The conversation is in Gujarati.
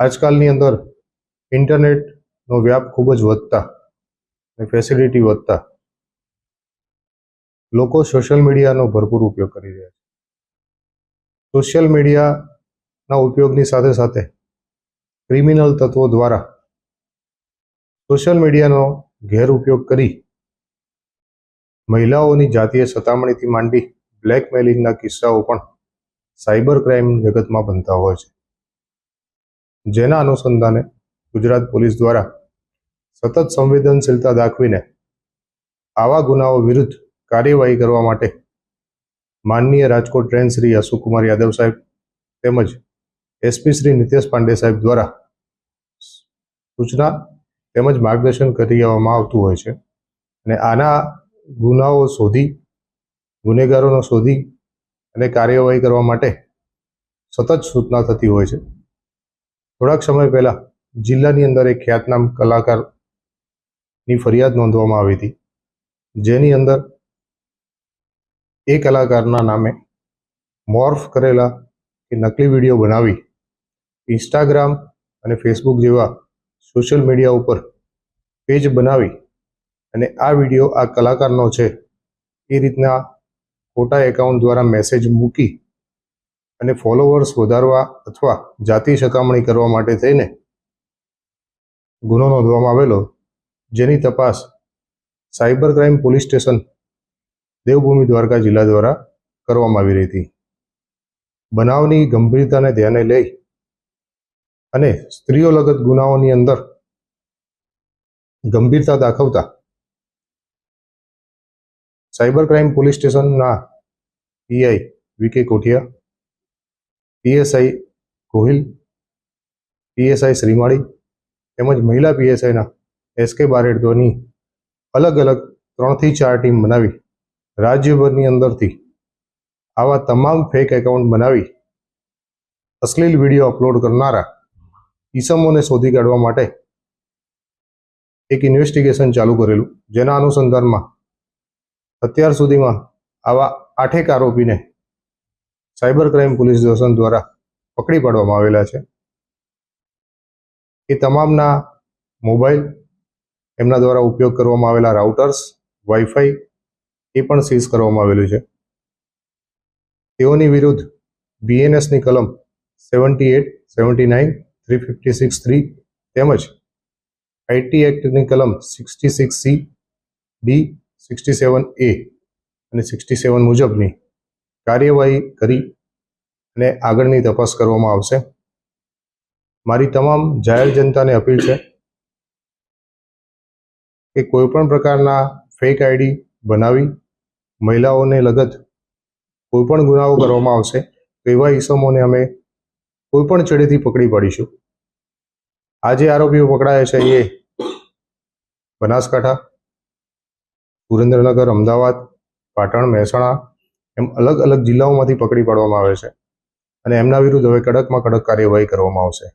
આજકાલની અંદર ઇન્ટરનેટનો વ્યાપ ખૂબ જ વધતા અને ફેસિલિટી વધતા લોકો સોશિયલ મીડિયાનો ભરપૂર ઉપયોગ કરી રહ્યા છે. સોશિયલ મીડિયાના ઉપયોગની સાથે સાથે ક્રિમિનલ તત્વો દ્વારા સોશિયલ મીડિયાનો ગેરઉપયોગ કરી મહિલાઓની જાતીય સતામણીથી માંડી બ્લેકમેલિંગના કિસ્સાઓ પણ સાયબર ક્રાઇમ જગતમાં બનતા હોય છે. જેના અનુસંધાને ગુજરાત પોલીસ દ્વારા સતત સંવેદનશીલતા દાખવીને આવા ગુનાઓ વિરુદ્ધ કાર્યવાહી કરવા માટે માનનીય રાજકોટ ટ્રેન શ્રી અશોકકુમાર યાદવ સાહેબ તેમજ એસપી શ્રી નિતેશ પાંડે સાહેબ દ્વારા સૂચના તેમજ માર્ગદર્શન કરી આવવામાં આવતું હોય છે. અને આના ગુનાઓ શોધી, ગુનેગારોનો શોધી અને કાર્યવાહી કરવા માટે સતત સૂચના થતી હોય છે. થોડાક સમય પહેલા જિલ્લાની અંદર એક ખ્યાતનામ કલાકારની ફરિયાદ નોંધવામાં આવી હતી. જેની અંદર એ કલાકારના નામે મોર્ફ કરેલા કે નકલી વીડિયો બનાવી ઇન્સ્ટાગ્રામ અને ફેસબુક જેવા સોશિયલ મીડિયા ઉપર પેજ બનાવી અને આ વીડિયો આ કલાકારનો છે એ રીતના ખોટા એકાઉન્ટ દ્વારા મેસેજ મૂકી અને ફોલોવર્સ વધારવા અથવા જાતિ સતામણી કરવા માટે થઈને ગુનો નોંધવામાં આવેલો, જેની તપાસ cyber crime police station Devbhumi Dwarka જિલ્લા દ્વારા કરવામાં આવી રહી હતી. બનાવની ગંભીરતાને ધ્યાને લઈ અને સ્ત્રીઓ લગત ગુનાઓની અંદર ગંભીરતા દાખવતા સાયબર ક્રાઇમ પોલીસ સ્ટેશનના PI V K Kothiya PSI Gohil PSI Shrimali તેમજ મહિલા પીએસઆઈના એસકે ધોની અલગ અલગ ત્રણથી ચાર ટીમ બનાવી રાજ્યભરની અંદરથી આવા તમામ ફેક એકાઉન્ટ બનાવી અશ્લીલ વીડિયો અપલોડ કરનારા ઈસમોને શોધી કાઢવા માટે એક ઇન્વેસ્ટિગેશન ચાલુ કરેલું, જેના અનુસંધાનમાં અત્યાર સુધીમાં આવા આઠેક આરોપીને સાયબર ક્રાઇમ પોલીસ સ્ટેશન દ્વારા પકડી પાડવામાં આવેલા છે. એ તમામના મોબાઈલ એમના દ્વારા ઉપયોગ કરવામાં આવેલા રાઉટર્સ, વાઈફાઈ એ પણ સીઝ કરવામાં આવેલું છે. તેઓની વિરુદ્ધ બીએનએસની કલમ seventy eight, seventy nine, three fifty six three તેમજ આઈટી એક્ટની કલમ sixty six C D sixty seven A અને સિક્સટી સેવન મુજબની કાર્યવાહી કરી અને આગળની તપાસ કરવામાં આવશે. મારી તમામ જાહેર જનતાને અપીલ છે કે કોઈ પણ પ્રકારના ફેક આઈડી બનાવી મહિલાઓને લગત કોઈ પણ ગુનાઓ કરવામાં આવશે તો એવા ઈસમોને અમે કોઈ પણ છેડેથી પકડી પાડીશું. આ જે આરોપીઓ પકડાયા છે એ બનાસકાંઠા, સુરેન્દ્રનગર, અમદાવાદ, પાટણ, મહેસાણા એમ અલગ અલગ જિલ્લાઓમાંથી પકડી પાડવામાં આવે છે. અને એમના વિરુદ્ધ હવે કડકમાં કડક કાર્યવાહી કરવામાં આવશે.